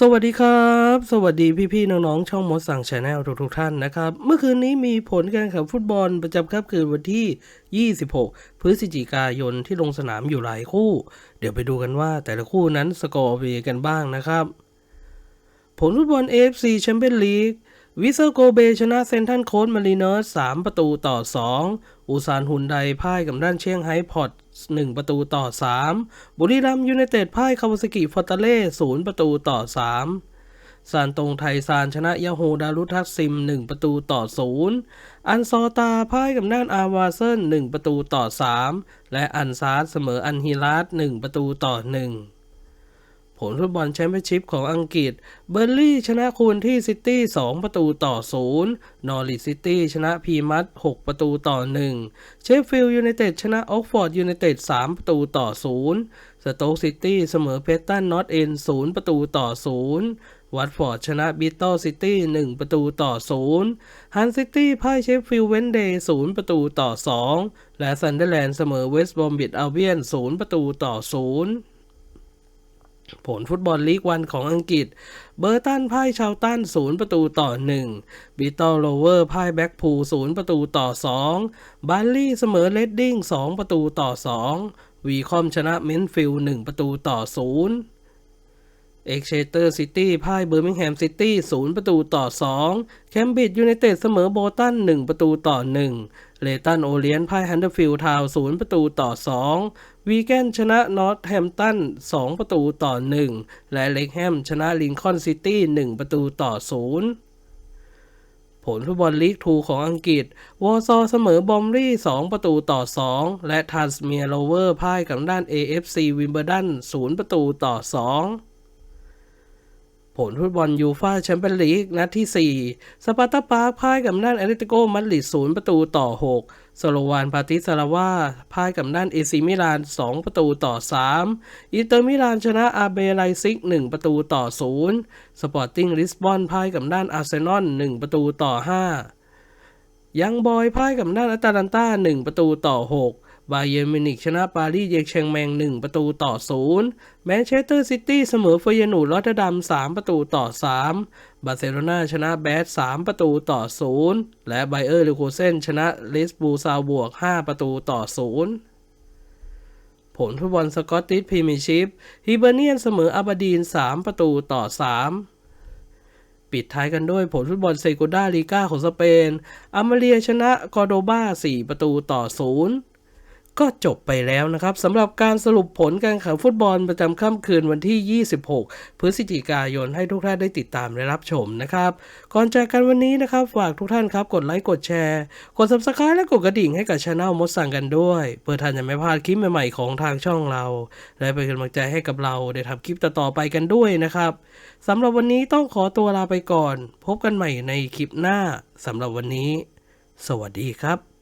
สวัสดีครับ สวัสดีพี่ๆน้องๆช่องมดสั่งชาแนลทุกๆท่านนะครับ เมื่อคืนนี้มีผลการแข่งขันฟุตบอลประจำค่ำคืนวันที่ 26 พฤศจิกายนที่ลงสนามอยู่หลายคู่ เดี๋ยวไปดูกันว่าแต่ละคู่นั้นสกอร์เป็นยังไงกันบ้างนะครับ ผลฟุตบอล AFC แชมเปี้ยนลีกวิเซอร์โกเบชนะเซนทันโค้ดมารีเนอร์ส3ประตูต่อ 2 อูซานหุนไดพ่ายกับด้านเชียงไฮ้พอร์ต 1 ประตูต่อ 3 บุรีรัมย์ยูไนเต็ดพ่ายคาวาซากิฟอร์ตาเล่0ประตูต่อ 3 ซานตงไทยซานชนะยาโฮดารุทักซิม 1 ประตูต่อ 0 อันซอตาพ่ายกับน่านอาวาเซน1 ประตูต่อ 3 และอันซาร์เสมออันฮิรัต1ประตูต่อ 1 ผลฟุตบอลแชมเปี้ยนชิพของอังกฤษ เบอร์ลี่ชนะคูนที่ซิตี้ 2 ประตูต่อ 0 นอริซิตี้ชนะพีมัต6 ประตูต่อ 1 เชฟฟิลด์ยูไนเต็ดชนะออกฟอร์ดยูไนเต็ด 3 ประตูต่อ 0 สโต๊กซิตี้เสมอเพสตันนอตเอ็น0 ประตูต่อ 0 วัตฟอร์ดชนะบิตเติลซิตี้ 1 ประตูต่อ 0 ฮันซิตี้พ่ายเชฟฟิลด์เวนเดย์ 0 ประตูต่อ 2 และซันเดอร์แลนด์เสมอเวสต์บอมบิดอัลเบียน 0 ประตูต่อ 0 ผลฟุตบอลลีกวันของอังกฤษ เบอร์ตันพ่ายชาวตันศูนย์ประตูต่อ1บิตเติลโรเวอร์พ่ายแบ็กพูศูนย์ประตูต่อ2บัลลี่เสมอเลดดิ้ง2ประตูต่อ2วีคอมชนะเมนฟิลด์1ประตูต่อ0 เอ็กเชเตอร์ซิตี้พ่ายเบอร์มิงแฮมซิตี้0ประตูต่อ2แคมบริดจ์ยูไนเต็ดเสมอโบตัน1ประตูต่อ1เลตันโอเลียนพ่ายฮันเดอร์ฟิลด์ทาวน์0ประตูต่อ2วีแกนชนะนอตแฮมตัน2ประตูต่อ1และเล็กแฮมชนะลิงคอนซิตี้1ประตูต่อ0ผลฟุตบอลลีก2ของอังกฤษ วอร์ซอเสมอบอมรี่ 2 ประตูต่อ 2 และทันสเมียโรเวอร์พ่ายกับด้าน AFC วิมเบ l ร์ดัน 0 ประตูต่อ 2 ผลฟุตบอลยูฟ่าแชมเปี้ยนลีกนัดที่ 4 สปาร์ตาปาร์คพ่ายกับด้านแอตเลติโกมาดริด0ประตูต่อ 6 สโลวานปาติสลาวาพ่ายกับด้านเอซิมิลาน 2 ประตูต่อ 3 อินเตอร์มิลานชนะอาเบไลซิก 1 ประตูต่อ 0 สปอร์ติ้งลิสบอนพ่ายกับด้านอาร์เซนอล 1 ประตูต่อ 5 ยังบอยพ่ายกับด้านอัตแลนตา1 ประตูต่อ 6 บาเยร์มิวนิกชนะปารีสเยงเชงแมง 1 ประตูต่อ 0 แมนเชสเตอร์ซิตี้เสมอเฟยนูรอตเตอร์ดัม 3 ประตูต่อ 3 บาร์เซโลนาชนะแบด3 ประตูต่อ 0 และไบเออร์ลิโคเซนชนะลิสบูซาวบวก 5 ประตูต่อ 0ผลฟุตบอลสกอตติชพรีเมียร์ชิพฮิเบเนียนเสมออาบดีน 3 ประตูต่อ 3 ปิดท้ายกันด้วยผลฟุตบอลเซกูด้าลีกาของสเปนอามาเรียชนะกอร์โดบา4 ประตูต่อ 0 ก็จบไปแล้วนะครับสำหรับการสรุปผลการแข่งฟุตบอลประจำค่ำคืนวันที่ 26 พฤศจิกายนให้ทุกท่านได้ติดตามและรับชมนะครับ ก่อนจากกันวันนี้นะครับ ฝากทุกท่านครับกดไลค์กดแชร์ กด subscribe และกดกระดิ่งให้กับช anel มดสั่งกันด้วย เพื่อท่านจะไม่พลาดคลิปใหม่ๆของทางช่องเรา และเป็นกำลังใจให้กับเราได้ทำคลิปต่อๆไปกันด้วยนะครับสำหรับวันนี้ต้องขอตัวลาไปก่อน พบกันใหม่ในคลิปหน้าสำหรับวันนี้ สวัสดีครับ